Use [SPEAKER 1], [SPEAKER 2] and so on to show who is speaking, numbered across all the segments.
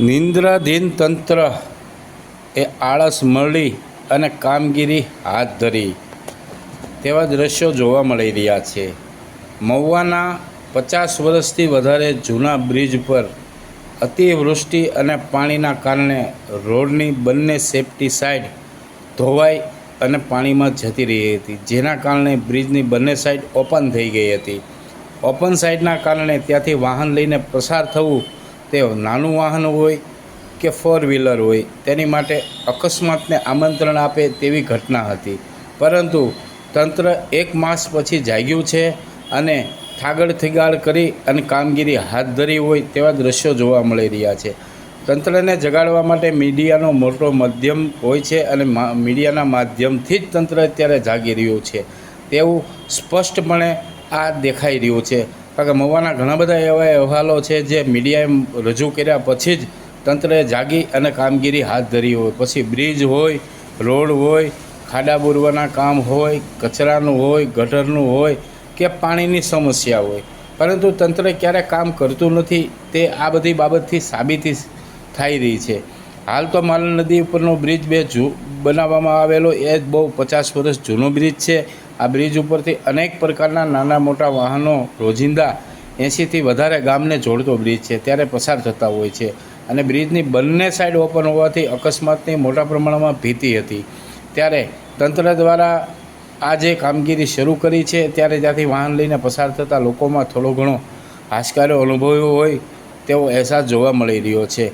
[SPEAKER 1] નિંદ્રાધીન તંત્ર એ આળસ મળી અને કામગીરી હાથ ધરી. તેવા દ્રશ્યો જોવા મળી રહ્યા છે. મહુવાના પચાસ વર્ષથી વધારે જૂના બ્રિજ પર અતિવૃષ્ટિ અને પાણીના કારણે રોડની બંને સેફટી સાઈડ ધોવાઈ અને પાણીમાં જતી રહી હતી, જેના કારણે બ્રિજની બંને સાઈડ ઓપન થઈ ગઈ હતી. ઓપન સાઈડના કારણે ત્યાંથી વાહન લઈને પસાર થવું તે નાનું વાહન હોય કે ફોર વ્હીલર હોય, તેની માટે અકસ્માતને આમંત્રણ આપે તેવી ઘટના હતી. પરંતુ તંત્ર એક માસ પછી જાગ્યું છે અને થાગડ થીગાડ કરી અને કામગીરી હાથ ધરી હોય તેવા દ્રશ્યો જોવા મળી રહ્યા છે. તંત્રને જગાડવા માટે મીડિયાનો મોટો માધ્યમ હોય છે અને મીડિયાના માધ્યમથી જ તંત્ર અત્યારે જાગી રહ્યું છે. તેવું સ્પષ્ટપણે આ દેખાઈ રહ્યું છે. કારણ કે મવાના ઘણા બધા એવા અહેવાલો છે જે મીડિયાએ રજૂ કર્યા પછી જ તંત્રએ જાગી અને કામગીરી હાથ ધરી હોય. પછી બ્રિજ હોય, રોડ હોય, ખાડા બોરવાના કામ હોય, કચરાનું હોય, ગટરનું હોય કે પાણીની સમસ્યા હોય. પરંતુ તંત્ર ક્યારે કામ કરતું નથી. તે આ બધી બાબતથી સાબિતી થઈ રહી છે. હાલ તો માલ નદી ઉપરનો બ્રિજ બે જૂ બનાવવામાં આવેલો. એ જ બહુ પચાસ વર્ષ જૂનો બ્રિજ છે. આ બ્રિજ ઉપરથી અનેક પ્રકારના નાના મોટા વાહનો, રોજિંદા એંશીથી વધારે ગામને જોડતો બ્રિજ છે. ત્યારે પસાર થતા હોય છે અને બ્રિજની બંને સાઈડ ઓપન હોવાથી અકસ્માતની મોટા પ્રમાણમાં ભીતિ હતી. ત્યારે તંત્ર દ્વારા આ જે કામગીરી શરૂ કરી છે, ત્યારે ત્યાંથી વાહન લઈને પસાર થતા લોકોમાં થોડો ઘણો હાશકારો અનુભવ્યો હોય તેવો અહેસાસ જોવા મળી રહ્યો છે.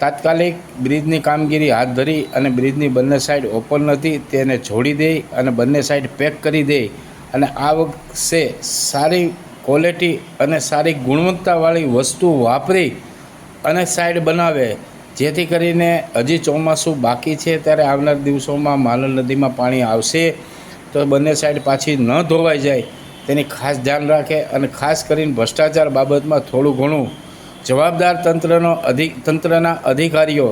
[SPEAKER 1] તાત્કાલિક બ્રિજની કામગીરી હાથ ધરી અને બ્રિજની બંને સાઈડ ઓપન નથી, તેને જોડી દે અને બંને સાઈડ પેક કરી દે અને આ વખતે સારી ક્વોલિટી અને સારી ગુણવત્તાવાળી વસ્તુ વાપરી અને સાઈડ બનાવે. જેથી કરીને હજી ચોમાસું બાકી છે, ત્યારે આવનાર દિવસોમાં માનલ નદીમાં પાણી આવશે. તો બંને સાઈડ પાછી ન ધોવાઈ જાય. તેની ખાસ ધ્યાન રાખે અને ખાસ કરીને ભ્રષ્ટાચાર બાબતમાં થોડું ઘણું જવાબદાર તંત્રનો અધિક તંત્રના અધિકારીઓ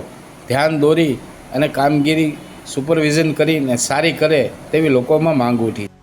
[SPEAKER 1] ધ્યાન દોરી અને કામગીરી સુપરવિઝન કરીને સારી કરે તેવી લોકોમાં માંગ ઉઠી.